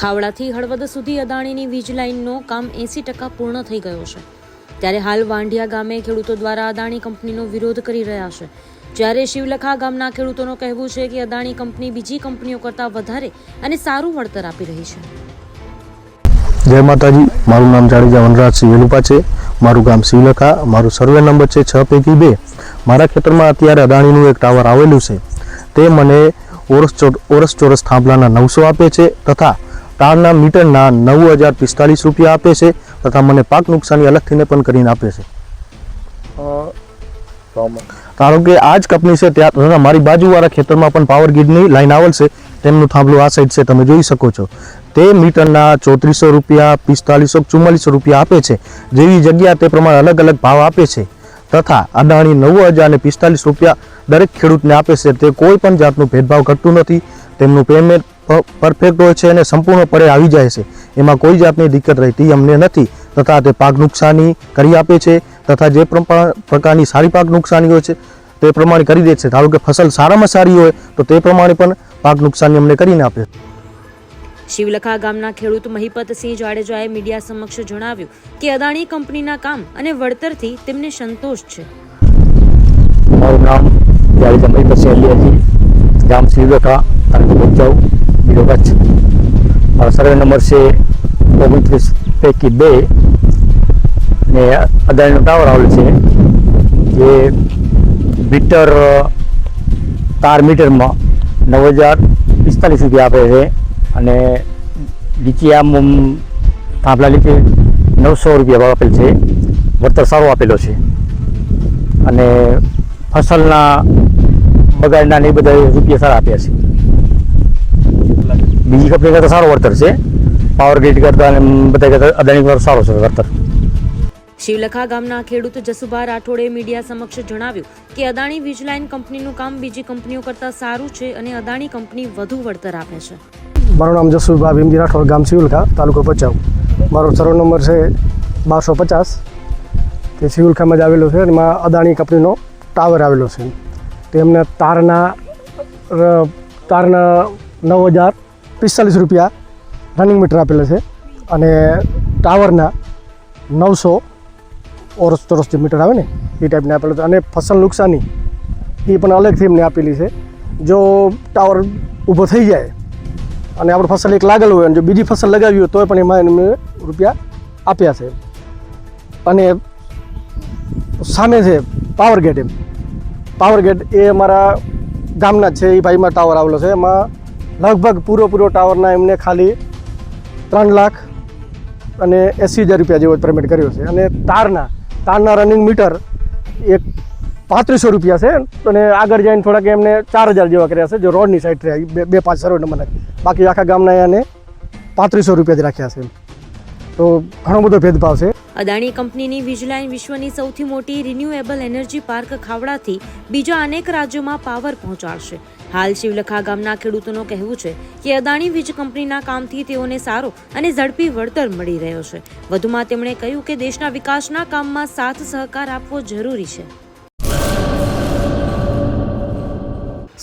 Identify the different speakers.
Speaker 1: ખાવડાથી હળવદ સુધી અદાણીની વીજ લાઇનનો કામ એંસી ટકા પૂર્ણ થઈ ગયો છે. ત્યારે હાલ વાંઢિયા ગામે ખેડૂતો દ્વારા અદાણી કંપનીનો વિરોધ કરી રહ્યા છે. જ્યારે શિવલખા ગામના ખેડૂતોનું કહેવું છે કે અદાણી કંપની બીજી કંપનીઓ કરતાં વધારે અને સારું વળતર આપી રહી છે.
Speaker 2: જય માતાજી, મારું નામ જાડેજા વનરાજસિંહ વેલુપા છે. મારું ગામ શિવલખા, મારું સર્વે નંબર છે છ પૈકી બે. મારા ખેતરમાં અત્યારે અદાણીનું એક ટાવર આવેલું છે. તે મને ઓરસ ઓરસ ચોરસ થાંભલાના નવસો આપે છે તથા ટારના મીટરના નવ હજાર પિસ્તાલીસ રૂપિયા આપે છે તથા મને પાક નુકસાની અલગથીને પણ કરીને આપે છે. કારણ કે આ જ કંપની છે ત્યાં તથા મારી બાજુવાળા ખેતરમાં પણ પાવર ગ્રીડની લાઈન આવેલ છે તેમનું થાંભલું આ સાઈડ છે તમે જોઈ શકો છો. તે મીટરના ચોત્રીસો રૂપિયા પિસ્તાલીસો ચુમ્માલીસો રૂપિયા આપે છે. જેવી જગ્યા તે પ્રમાણે અલગ અલગ ભાવ આપે છે. તથા અદાણી નવ હજાર અને પિસ્તાલીસ રૂપિયા દરેક ખેડૂતને આપે છે. તે કોઈ પણ જાતનું ભેદભાવ કરતું નથી. તેમનું પેમેન્ટ પરફેક્ટ હોય છે અને સંપૂર્ણપણે આવી જાય છે. એમાં કોઈ જાતની દિક્કત રહેતી અમને નથી. તથા તે પાક નુકસાની કરી આપે છે તથા જે પ્રકારની સારી પાક નુકસાની હોય છે તે પ્રમાણે કરી દે છે. ધારો કે ફસલ સારામાં સારી હોય તો તે પ્રમાણે પણ પાક નુકસાની અમને કરીને આપે. છે
Speaker 1: શિવલખા ગામના ખેડૂત મહિપતસિંહ જાડેજાએ મીડિયા સમક્ષ જણાવ્યું કે અદાણી કંપનીના કામ અને વળતરથી તેમને સંતોષ છે.
Speaker 3: મારું નામ જાડેજા મહિપતસિંહ અલિયાજી ગામ શિવલખા તાલુકો ભચાઉ. જિલ્લો કચ્છ સર્વે નંબર છે ઓગણત્રીસ પૈકી બે. ને અદાણીનો ટાવર આવેલ છે, જે મીટર તાર મીટરમાં નવ હજાર પિસ્તાલીસ રૂપિયા આપે છે. અને નીચે આમ થાંભલા લીધે નવસો રૂપિયા આપેલ છે. વળતર સારો આપેલો છે. અને ફસલના બગાડના ને બધા રૂપિયા સારા આપ્યા છે. બીજી કંપની કરતાં સારું વળતર છે. પાવર ગ્રીડ કરતાં અને બધા કરતાં અદાણી કરતાં સારું છે વળતર
Speaker 1: શિવલખા ગામના ખેડૂત જસુભા રાઠોડે મીડિયા સમક્ષ જણાવ્યું કે અદાણી વીજલાઇન કંપનીનું કામ બીજી કંપનીઓ કરતાં સારું છે અને અદાણી કંપની વધુ વળતર આપે છે.
Speaker 4: મારું નામ જસુભા ભીમજી રાઠોડ ગામ સિવિલખા તાલુકો ભચાઉ. મારો સર્વ નંબર છે બારસો પચાસ. તે શિવલખામાં જ આવેલો છે અને એમાં અદાણી કંપનીનો ટાવર આવેલો છે. તેમને તારના તારના નવ હજાર પિસ્તાલીસ રૂપિયા રનિંગ મીટર આપેલા છે અને ટાવરના નવસો ઓરસ ચોરસ જે મીટર આવે ને, એ ટાઈપને આપેલો છે. અને ફસલ નુકસાની, એ પણ અલગથી એમને આપેલી છે. જો ટાવર ઊભો થઈ જાય અને આપણે ફસલ એક લાગેલું હોય અને જો બીજી ફસલ લગાવી હોય, તોય પણ એમાં એમને રૂપિયા આપ્યા છે. અને સામે છે પાવર ગેટ એમ. પાવર ગેટ એ અમારા ગામના જ છે, એ ભાઈમાં ટાવર આવેલો છે. એમાં લગભગ પૂરો પૂરો ટાવરના એમને ખાલી ત્રણ લાખ અને એંસી હજાર રૂપિયા જેવો પેમેન્ટ કર્યો છે. અને તારના તારના રનિંગ મીટર એક પાંત્રીસો રૂપિયા છે અને આગળ જઈને થોડાક એમને ચાર હજાર જેવા કર્યા છે, જો રોડની સાઈડ બે પાંચ સર્વે નંબરના બાકી આખા ગામના એને પાંત્રીસો રૂપિયા જ રાખ્યા છે. તો ઘણો બધો ભેદભાવ છે.
Speaker 1: અદાણી કંપનીની વીજલાઇન વિશ્વની સૌથી મોટી રિન્યુએબલ એનર્જી પાર્ક ખાવડાથી બીજા અનેક રાજ્યોમાં પાવર પહોંચાડશે. હાલ શિવલખા ગામના ખેડૂતોનું કહેવું છે કે અદાણી વીજ કંપનીના કામથી તેઓને સારો અને ઝડપી વળતર મળી રહ્યો છે. વધુમાં તેમણે કહ્યું કે દેશના વિકાસના કામમાં સાથ સહકાર આપવો જરૂરી છે.